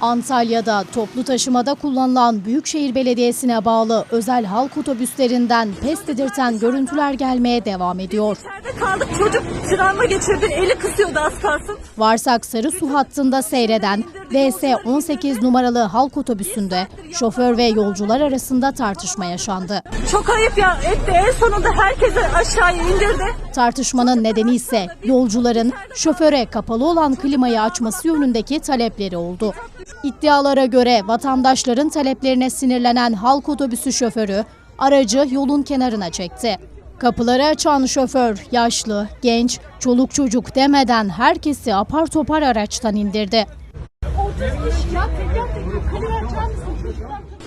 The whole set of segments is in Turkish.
Antalya'da toplu taşımada kullanılan Büyükşehir Belediyesi'ne bağlı özel halk otobüslerinden pes dedirten görüntüler gelmeye devam ediyor. İçeride kaldık çocuk travma geçirdi eli kısıyordu az kalsın. Varsak Sarısu hattında seyreden DS 18 numaralı halk otobüsünde şoför ve yolcular arasında tartışma yaşandı. Çok ayıp ya etti en sonunda herkesi aşağıya indirdi. Tartışmanın nedeni ise yolcuların şoföre kapalı olan klimayı açması yönündeki talepleri oldu. İddialara göre vatandaşların taleplerine sinirlenen halk otobüsü şoförü aracı yolun kenarına çekti. Kapıları açan şoför yaşlı, genç, çoluk çocuk demeden herkesi apar topar araçtan indirdi.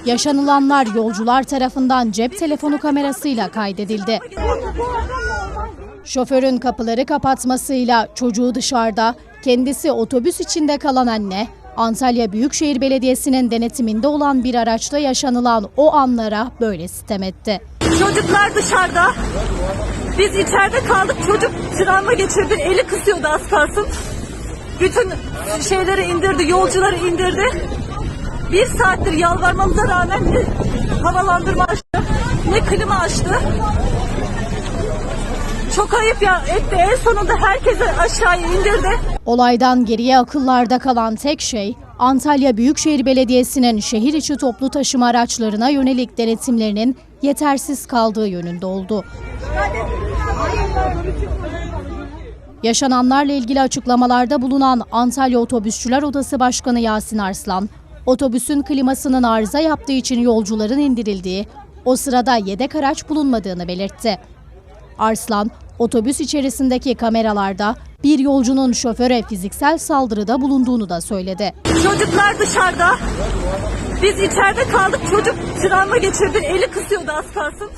Yaşanılanlar yolcular tarafından cep telefonu kamerasıyla kaydedildi. Şoförün kapıları kapatmasıyla çocuğu dışarıda, kendisi otobüs içinde kalan anne, Antalya Büyükşehir Belediyesi'nin denetiminde olan bir araçta yaşanılan o anlara böyle sitem etti. Çocuklar dışarıda. Biz içeride kaldık çocuk travma geçirdi eli kısıyordu az kalsın. Bütün şeyleri indirdi yolcuları indirdi. Bir saattir yalvarmamıza rağmen ne havalandırma açtı ne klima açtı. Çok ayıp ya etti en sonunda herkesi aşağıya indirdi. Olaydan geriye akıllarda kalan tek şey Antalya Büyükşehir Belediyesi'nin şehir içi toplu taşıma araçlarına yönelik denetimlerinin yetersiz kaldığı yönünde oldu. Yaşananlarla ilgili açıklamalarda bulunan Antalya Otobüsçüler Odası Başkanı Yasin Arslan, otobüsün klimasının arıza yaptığı için yolcuların indirildiği, o sırada yedek araç bulunmadığını belirtti. Arslan, otobüs içerisindeki kameralarda bir yolcunun şoföre fiziksel saldırıda bulunduğunu da söyledi. Çocuklar dışarıda. Biz içeride kaldık çocuk travma geçirdi eli kısıyordu az kalsın.